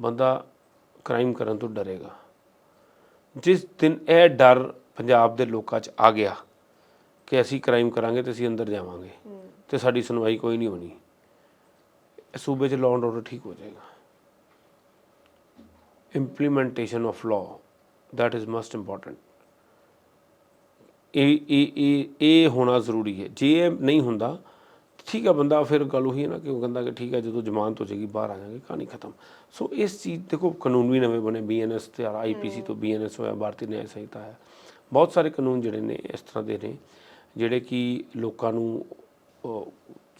ਬੰਦਾ ਕ੍ਰਾਈਮ ਕਰਨ ਤੋਂ ਡਰੇਗਾ। ਜਿਸ ਦਿਨ ਇਹ ਡਰ ਪੰਜਾਬ ਦੇ ਲੋਕਾਂ 'ਚ ਆ ਗਿਆ ਕਿ ਅਸੀਂ ਕ੍ਰਾਈਮ ਕਰਾਂਗੇ ਤੇ ਅਸੀਂ ਅੰਦਰ ਜਾਵਾਂਗੇ ਤੇ ਸਾਡੀ ਸੁਣਵਾਈ ਕੋਈ ਨਹੀਂ ਹੋਣੀ। ਸੂਬੇ 'ਚ ਲਾਅ ਐਂਡ ਆਰਡਰ ਠੀਕ ਹੋ ਜਾਏਗਾ। of law that is most important ਇਹ ਇਹ ਇਹ ਇਹ ਹੋਣਾ ਜ਼ਰੂਰੀ ਹੈ। ਜੇ ਇਹ ਨਹੀਂ ਹੁੰਦਾ ਠੀਕ ਆ ਬੰਦਾ, ਫਿਰ ਗੱਲ ਉਹੀ ਹੈ ਨਾ ਕਿ ਉਹ ਕਹਿੰਦਾ ਕਿ ਠੀਕ ਹੈ ਜਦੋਂ ਜ਼ਮਾਨਤ ਹੋ ਜਾਏਗੀ, ਬਾਹਰ ਆ ਜਾਵਾਂਗੇ ਕਹਾਣੀ ਖਤਮ। ਸੋ ਇਸ ਚੀਜ਼, ਦੇਖੋ, ਕਾਨੂੰਨ ਵੀ ਨਵੇਂ ਬਣੇ ਬੀਐਨਐਸ ਤੇ ਆਈਪੀਸੀ ਤੋਂ ਬੀਐਨਐਸ ਹੋਇਆ, ਭਾਰਤੀ ਨਿਆਂ ਸੰਹਿਤਾ ਹੈ। ਬਹੁਤ ਸਾਰੇ ਕਾਨੂੰਨ ਜਿਹੜੇ ਨੇ, ਇਸ ਤਰ੍ਹਾਂ ਦੇ ਨੇ, ਜਿਹੜੇ ਕਿ ਲੋਕਾਂ ਨੂੰ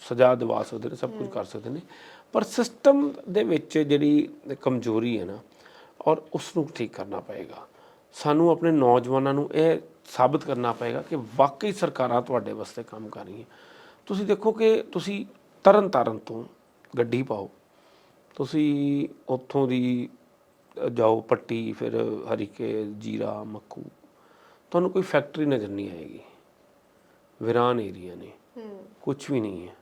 ਸਜ਼ਾ ਦਿਵਾ ਸਕਦੇ ਨੇ, ਸਭ ਕੁਝ ਕਰ ਸਕਦੇ ਨੇ। ਪਰ ਸਿਸਟਮ ਦੇ ਵਿੱਚ ਜਿਹੜੀ ਕਮਜ਼ੋਰੀ ਹੈ ਨਾ, ਔਰ ਉਸ ਨੂੰ ਠੀਕ ਕਰਨਾ ਪਏਗਾ। ਸਾਨੂੰ ਆਪਣੇ ਨੌਜਵਾਨਾਂ ਨੂੰ ਇਹ ਸਾਬਤ ਕਰਨਾ ਪਏਗਾ ਕਿ ਵਾਕਈ ਸਰਕਾਰਾਂ ਤੁਹਾਡੇ ਵਾਸਤੇ ਕੰਮ ਕਰ ਰਹੀਆਂ। ਤੁਸੀਂ ਦੇਖੋ ਕਿ ਤੁਸੀਂ ਤਰਨ ਤਾਰਨ ਤੋਂ ਗੱਡੀ ਪਾਓ। ਤੁਸੀਂ ਉੱਥੋਂ ਦੀ ਜਾਓ ਪੱਟੀ ਫਿਰ ਹਰੀਕੇ ਜੀਰਾ ਮੱਖੂ ਤੁਹਾਨੂੰ ਕੋਈ ਫੈਕਟਰੀ ਨਜ਼ਰ ਨਹੀਂ ਆਏਗੀ। ਵਿਰਾਨ ਏਰੀਆ ਨੇ। ਕੁਝ ਵੀ ਨਹੀਂ ਹੈ।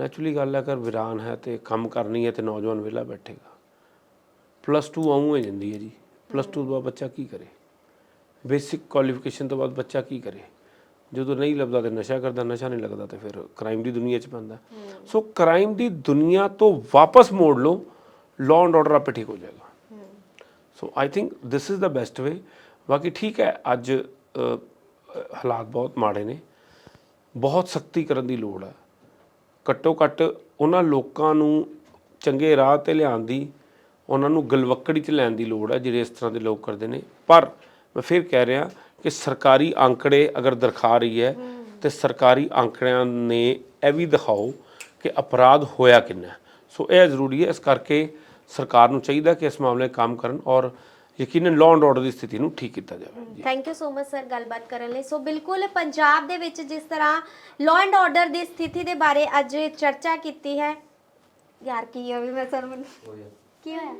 ਨੈਚੁਰਲੀ ਗੱਲ ਹੈ ਅਗਰ ਵਿਰਾਨ ਹੈ ਤੇ ਕੰਮ ਕਰਨੀ ਹੈ ਤੇ ਨੌਜਵਾਨ ਵਿਹਲਾ ਬੈਠੇਗਾ। ਪਲੱਸ 2 ਆਉਂ ਹੋ ਜਾਂਦੀ ਹੈ ਜੀ। ਪਲੱਸ 2 ਤੋਂ ਬਾਅਦ ਬੱਚਾ ਕੀ ਕਰੇ? ਬੇਸਿਕ ਕੁਆਲੀਫਿਕੇਸ਼ਨ ਤੋਂ ਬਾਅਦ ਬੱਚਾ ਕੀ ਕਰੇ? ਜਦੋਂ ਨਹੀਂ ਲੱਭਦਾ ਤੇ ਨਸ਼ਾ ਕਰਦਾ, ਨਸ਼ਾ ਨਹੀਂ ਲੱਗਦਾ ਤੇ ਫਿਰ ਕ੍ਰਾਈਮ ਦੀ ਦੁਨੀਆ 'ਚ ਪੈਂਦਾ। ਸੋ ਕ੍ਰਾਈਮ ਦੀ ਦੁਨੀਆ ਤੋਂ ਵਾਪਸ ਮੋੜ ਲਓ ਲਾਅ ਐਂਡ ਆਰਡਰ ਆਪੇ ਠੀਕ ਹੋ ਜਾਏਗਾ। So I think this is the best way ਬਾਕੀ ਠੀਕ ਹੈ, ਅੱਜ ਹਾਲਾਤ ਬਹੁਤ ਮਾੜੇ ਨੇ। ਬਹੁਤ ਸਖਤੀ ਕਰਨ ਦੀ ਲੋੜ ਹੈ। ਘੱਟੋ ਘੱਟ ਉਹਨਾਂ ਲੋਕਾਂ ਨੂੰ ਚੰਗੇ ਰਾਹ ਤੇ ਲਿਆਉਣ ਦੀ, ਉਹਨਾਂ ਨੂੰ ਗਲਵੱਕੜੀ 'ਚ ਲੈਣ ਦੀ ਲੋੜ ਹੈ, ਜਿਹੜੇ ਇਸ ਤਰ੍ਹਾਂ ਦੇ ਲੋਕ ਕਰਦੇ ਨੇ। ਪਰ ਮੈਂ ਫਿਰ ਕਹਿ ਰਿਹਾ ਕਿ ਸਰਕਾਰੀ ਅੰਕੜੇ ਅਗਰ ਦਿਖਾ ਰਹੀ ਹੈ ਤੇ ਸਰਕਾਰੀ ਅੰਕੜਿਆਂ ਨੇ ਇਹ ਵੀ ਦਿਖਾਓ ਕਿ ਅਪਰਾਧ ਹੋਇਆ ਕਿੰਨਾ। ਸੋ ਇਹ ਜ਼ਰੂਰੀ ਹੈ ਇਸ ਕਰਕੇ ਸਰਕਾਰ ਨੂੰ ਚਾਹੀਦਾ ਕਿ ਇਸ ਮਾਮਲੇ ਕੰਮ ਕਰਨ ਔਰ ਯਕੀਨਨ ਲਾਅ ਐਂਡ ਆਰਡਰ ਦੀ ਸਥਿਤੀ ਨੂੰ ਠੀਕ ਕੀਤਾ ਜਾਵੇ। Thank you so much sir ਗੱਲਬਾਤ ਕਰਨ ਲਈ। ਸੋ ਬਿਲਕੁਲ ਪੰਜਾਬ ਦੇ ਵਿੱਚ ਜਿਸ ਤਰ੍ਹਾਂ ਲਾਅ ਐਂਡ ਆਰਡਰ ਦੀ ਸਥਿਤੀ ਦੇ ਬਾਰੇ ਅੱਜ ਚਰਚਾ ਕੀਤੀ ਹੈ। ਯਾਰ ਕੀ ਹੋਵੇ ਮੈਂ ਸਰ ਕੀ ਹੋਇਆ?